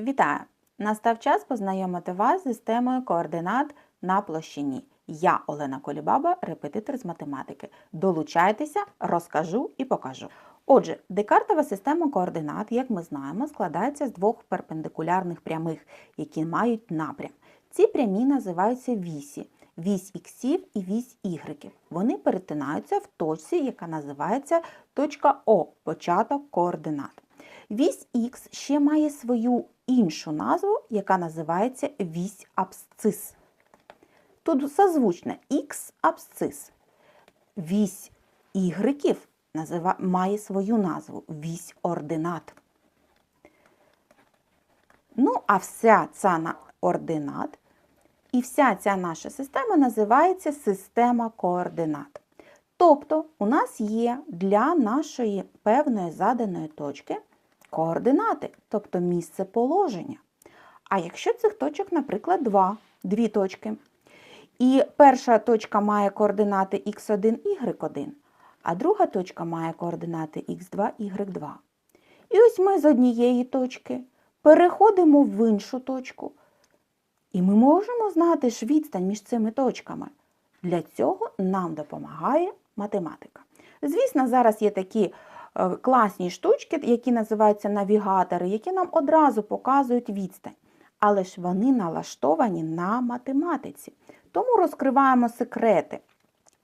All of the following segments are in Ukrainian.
Вітаю! Настав час познайомити вас з системою координат на площині. Я Олена Колібаба, репетитор з математики. Долучайтеся, розкажу і покажу. Отже, декартова система координат, як ми знаємо, складається з двох перпендикулярних прямих, які мають напрям. Ці прямі називаються вісі. Вісь іксів і вісь ігреків. Вони перетинаються в точці, яка називається точка О, початок координат. Вісь Х ще має свою іншу назву, яка називається вісь абсцис. Тут созвучне Х абсцис. Вісь ігреків має свою назву вісь ординат. Ну, а вся ця ординат і вся ця наша система називається система координат. Тобто у нас є для нашої певної заданої точки координати, тобто місце положення. А якщо цих точок, наприклад, два, дві точки, і перша точка має координати x1, y1, а друга точка має координати x2, y2. І ось ми з однієї точки переходимо в іншу точку. І ми можемо знати ж відстань між цими точками. Для цього нам допомагає математика. Звісно, зараз є такі класні штучки, які називаються навігатори, які нам одразу показують відстань. Але ж вони налаштовані на математиці. Тому розкриваємо секрети.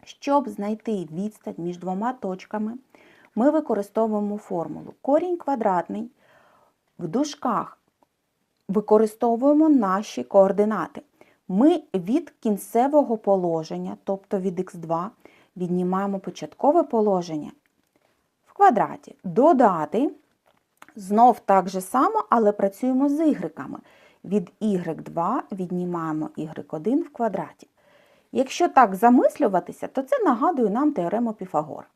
Щоб знайти відстань між двома точками, ми використовуємо формулу корінь квадратний в дужках використовуємо наші координати. Ми від кінцевого положення, тобто від х2, віднімаємо початкове положення квадраті. Додати знов так же само, але працюємо з ігреками. Від y2 віднімаємо y1 в квадраті. Якщо так замислюватися, то це нагадує нам теорему Піфагора.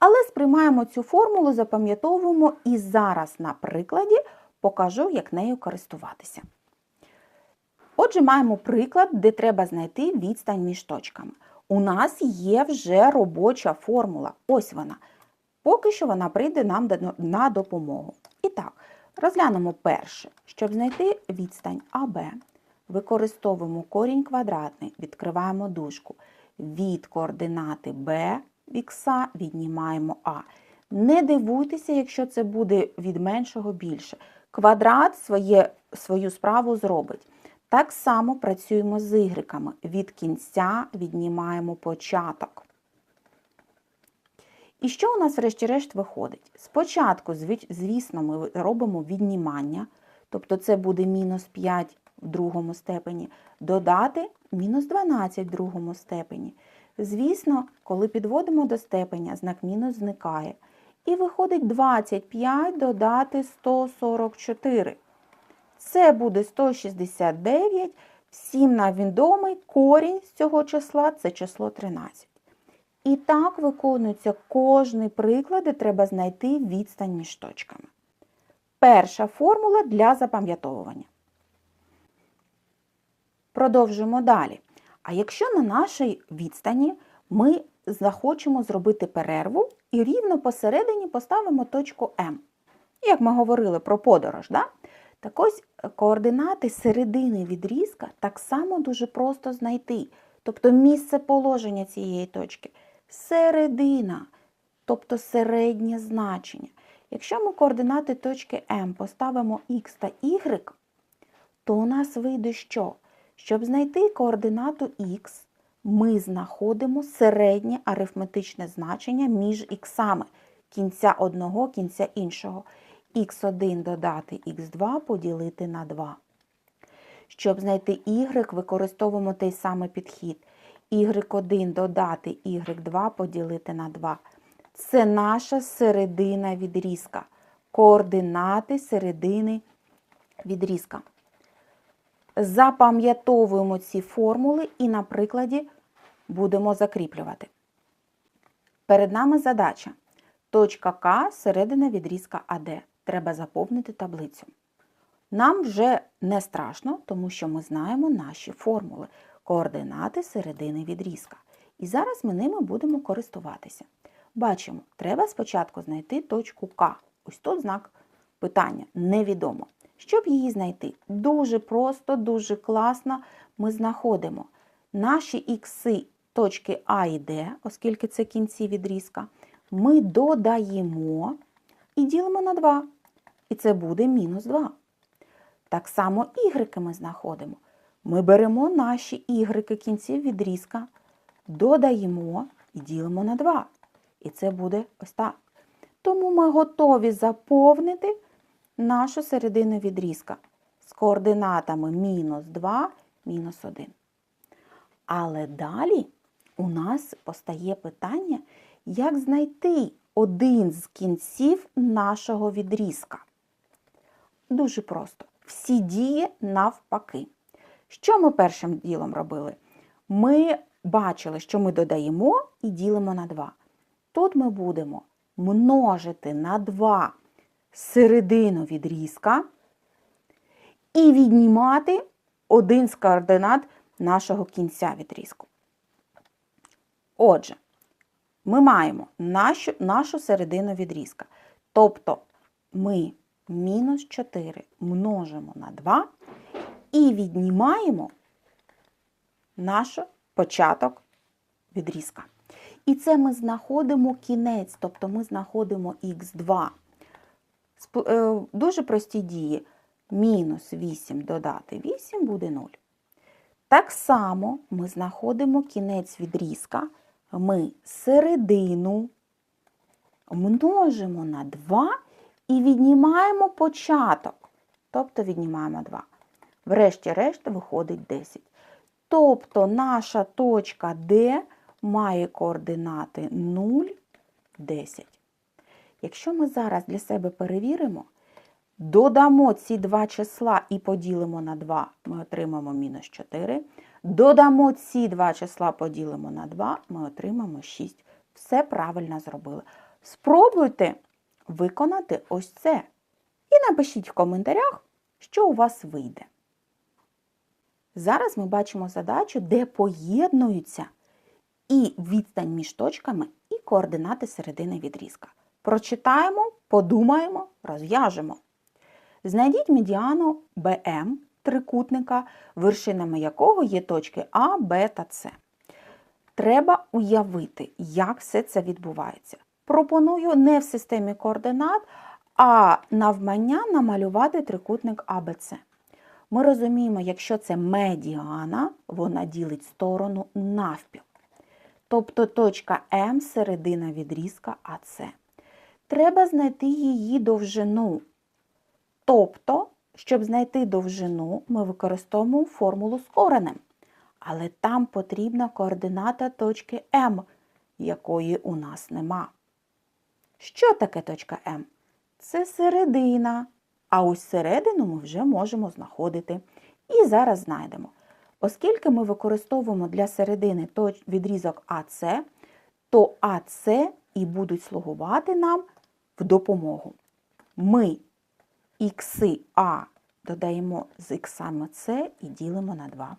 Але сприймаємо цю формулу, запам'ятовуємо і зараз на прикладі покажу, як нею користуватися. Отже, маємо приклад, де треба знайти відстань між точками. У нас є вже робоча формула. Ось вона. Поки що вона прийде нам на допомогу. І так, розглянемо перше. Щоб знайти відстань АБ, використовуємо корінь квадратний, відкриваємо дужку. Від координати Б х віднімаємо А. Не дивуйтеся, якщо це буде від меншого більше. Квадрат своє, свою справу зробить. Так само працюємо з ігреками. Від кінця віднімаємо початок. І що у нас, врешті-решт, виходить? Спочатку, звісно, ми робимо віднімання, тобто це буде мінус 5 в другому степені, додати мінус 12 в другому степені. Звісно, коли підводимо до степеня, знак мінус зникає. І виходить 25 додати 144. Це буде 169. Всім нам відомий корінь з цього числа це число 13. І так виконується кожний приклад, де треба знайти відстань між точками. Перша формула для запам'ятовування. Продовжуємо далі. А якщо на нашій відстані ми захочемо зробити перерву і рівно посередині поставимо точку М. Як ми говорили про подорож, да? так ось е, координати середини відрізка так само дуже просто знайти. Тобто місце положення цієї точки середина, тобто середнє значення. Якщо ми координати точки М поставимо Х та Y, то у нас вийде що? Щоб знайти координату Х, ми знаходимо середнє арифметичне значення між іксами кінця одного, кінця іншого. Х1 додати х2 поділити на 2. Щоб знайти y, використовуємо той самий підхід. Y1 додати y2 поділити на 2. Це наша середина відрізка. Координати середини відрізка. Запам'ятовуємо ці формули і на прикладі будемо закріплювати. Перед нами задача. Точка К середина відрізка АД. Треба заповнити таблицю. Нам вже не страшно, тому що ми знаємо наші формули, координати середини відрізка. І зараз ми ними будемо користуватися. Бачимо, треба спочатку знайти точку К. Ось тут знак питання невідомо. Щоб її знайти, дуже просто, дуже класно ми знаходимо наші ікси точки А і Д, оскільки це кінці відрізка, ми додаємо і ділимо на 2. І це буде мінус 2. Так само ігрики ми знаходимо. Ми беремо наші ігрики кінців відрізка, додаємо і ділимо на 2. І це буде ось так. Тому ми готові заповнити нашу середину відрізка з координатами мінус 2, мінус 1. Але далі у нас постає питання, як знайти один з кінців нашого відрізка. Дуже просто. Всі дії навпаки. Що ми першим ділом робили? Ми бачили, що ми додаємо і ділимо на 2. Тут ми будемо множити на 2 середину відрізка і віднімати один з координат нашого кінця відрізку. Отже, ми маємо нашу, нашу середину відрізка. Тобто ми мінус 4 множимо на 2 і віднімаємо наш початок відрізка. І це ми знаходимо кінець, тобто ми знаходимо х2. Е, дуже прості дії. Мінус 8 додати 8 буде 0. Так само ми знаходимо кінець відрізка, ми середину множимо на 2 і віднімаємо початок. Тобто віднімаємо 2. Врешті-решт виходить 10. Тобто наша точка D має координати 0, 10. Якщо ми зараз для себе перевіримо, додамо ці два числа і поділимо на 2, ми отримаємо мінус 4. Додамо ці два числа, поділимо на 2, ми отримаємо 6. Все правильно зробили. Спробуйте виконати ось це. І напишіть в коментарях, що у вас вийде. Зараз ми бачимо задачу, де поєднуються і відстань між точками, і координати середини відрізка. Прочитаємо, подумаємо, розв'яжемо. Знайдіть медіану БМ трикутника, вершинами якого є точки А, Б та С. Треба уявити, як все це відбувається. Пропоную не в системі координат, а навмання намалювати трикутник АБЦ. Ми розуміємо, якщо це медіана, вона ділить сторону навпіл. Тобто точка М середина відрізка АС. Треба знайти її довжину. Тобто, щоб знайти довжину, ми використовуємо формулу з коренем. Але там потрібна координата точки М, якої у нас нема. Що таке точка М? Це середина. А ось середину ми вже можемо знаходити. І зараз знайдемо. Оскільки ми використовуємо для середини відрізок АС, то АС і будуть слугувати нам в допомогу. Ми ікси А додаємо з іксами С і ділимо на 2.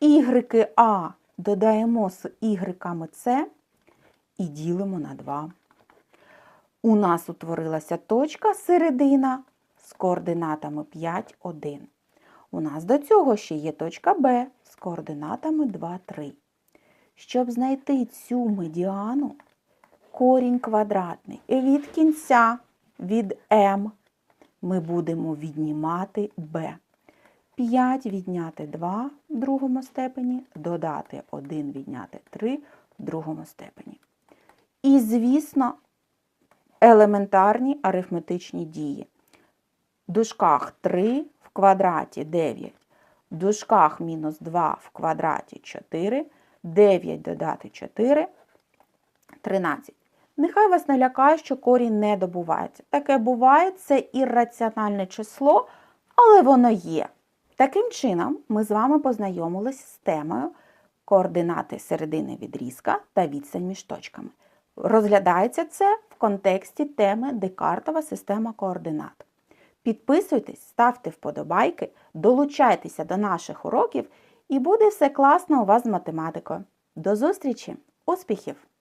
Ігрики А додаємо з ігриками С і ділимо на 2 у нас утворилася точка середина з координатами 5, 1. У нас до цього ще є точка Б з координатами 2, 3. Щоб знайти цю медіану, корінь квадратний від кінця від М ми будемо віднімати Б. 5 відняти 2 в другому степені, додати 1 відняти 3 в другому степені. І, звісно, елементарні арифметичні дії. В дужках 3 в квадраті 9, в дужках мінус 2 в квадраті 4, 9 додати 4, 13. Нехай вас не лякає, що корінь не добувається. Таке буває, це ірраціональне число, але воно є. Таким чином, ми з вами познайомилися з темою координати середини відрізка та відстань між точками. Розглядається це контексті теми Декартова система координат. Підписуйтесь, ставте вподобайки, долучайтеся до наших уроків і буде все класно у вас з математикою. До зустрічі! Успіхів!